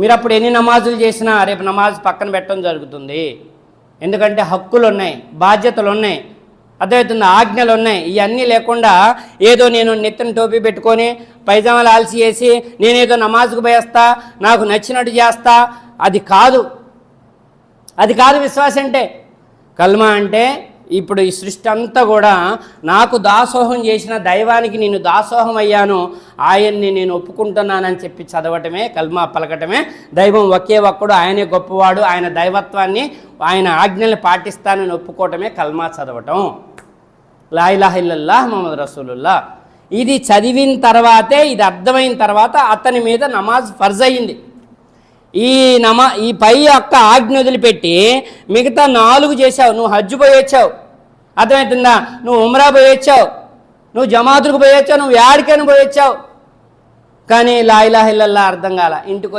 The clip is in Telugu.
మీరు అప్పుడు ఎన్ని నమాజులు చేసినా రేపు నమాజ్ పక్కన పెట్టడం జరుగుతుంది. ఎందుకంటే హక్కులు ఉన్నాయి బాధ్యతలు ఉన్నాయి అర్థమవుతుంది ఆజ్ఞలు ఉన్నాయి ఇవన్నీ లేకుండా ఏదో నేను నెత్తిన టోపీ పెట్టుకొని పైజామాలు ఆల్సి వేసి నేనేదో నమాజ్కు పోయేస్తా నాకు నచ్చినట్టు చేస్తా అది కాదు. అది కాదు విశ్వాసం అంటే కల్మా అంటే ఇప్పుడు ఈ సృష్టి అంతా కూడా నాకు దాసోహం చేసిన దైవానికి నేను దాసోహం అయ్యాను ఆయన్ని నేను ఒప్పుకుంటున్నానని చెప్పి చదవటమే కల్మా పలకటమే. దైవం ఒకే ఒక్కడు ఆయనే గొప్పవాడు ఆయన దైవత్వాన్ని ఆయన ఆజ్ఞల్ని పాటిస్తానని ఒప్పుకోవటమే కల్మా చదవటం. లాయిలాహిల్లల్లాహ్ మహమ్మద్ రసూలుల్లా ఇది చదివిన తర్వాతే ఇది అర్థమైన తర్వాత అతని మీద నమాజ్ ఫర్జ్ అయ్యింది. ఈ నమా ఈ పై యొక్క ఆజ్ఞ వదిలిపెట్టి మిగతా నాలుగు చేసావు నువ్వు హజ్జు పోయొచ్చావు అర్థమవుతుందా నువ్వు ఉమ్రా పోయొచ్చావు నువ్వు జమాతులకు పోయొచ్చావు నువ్వు యాడికైనా పోయొచ్చావు కానీ లాయిలాహిల్లల్లా అర్థం కాల. ఇంటికి వచ్చి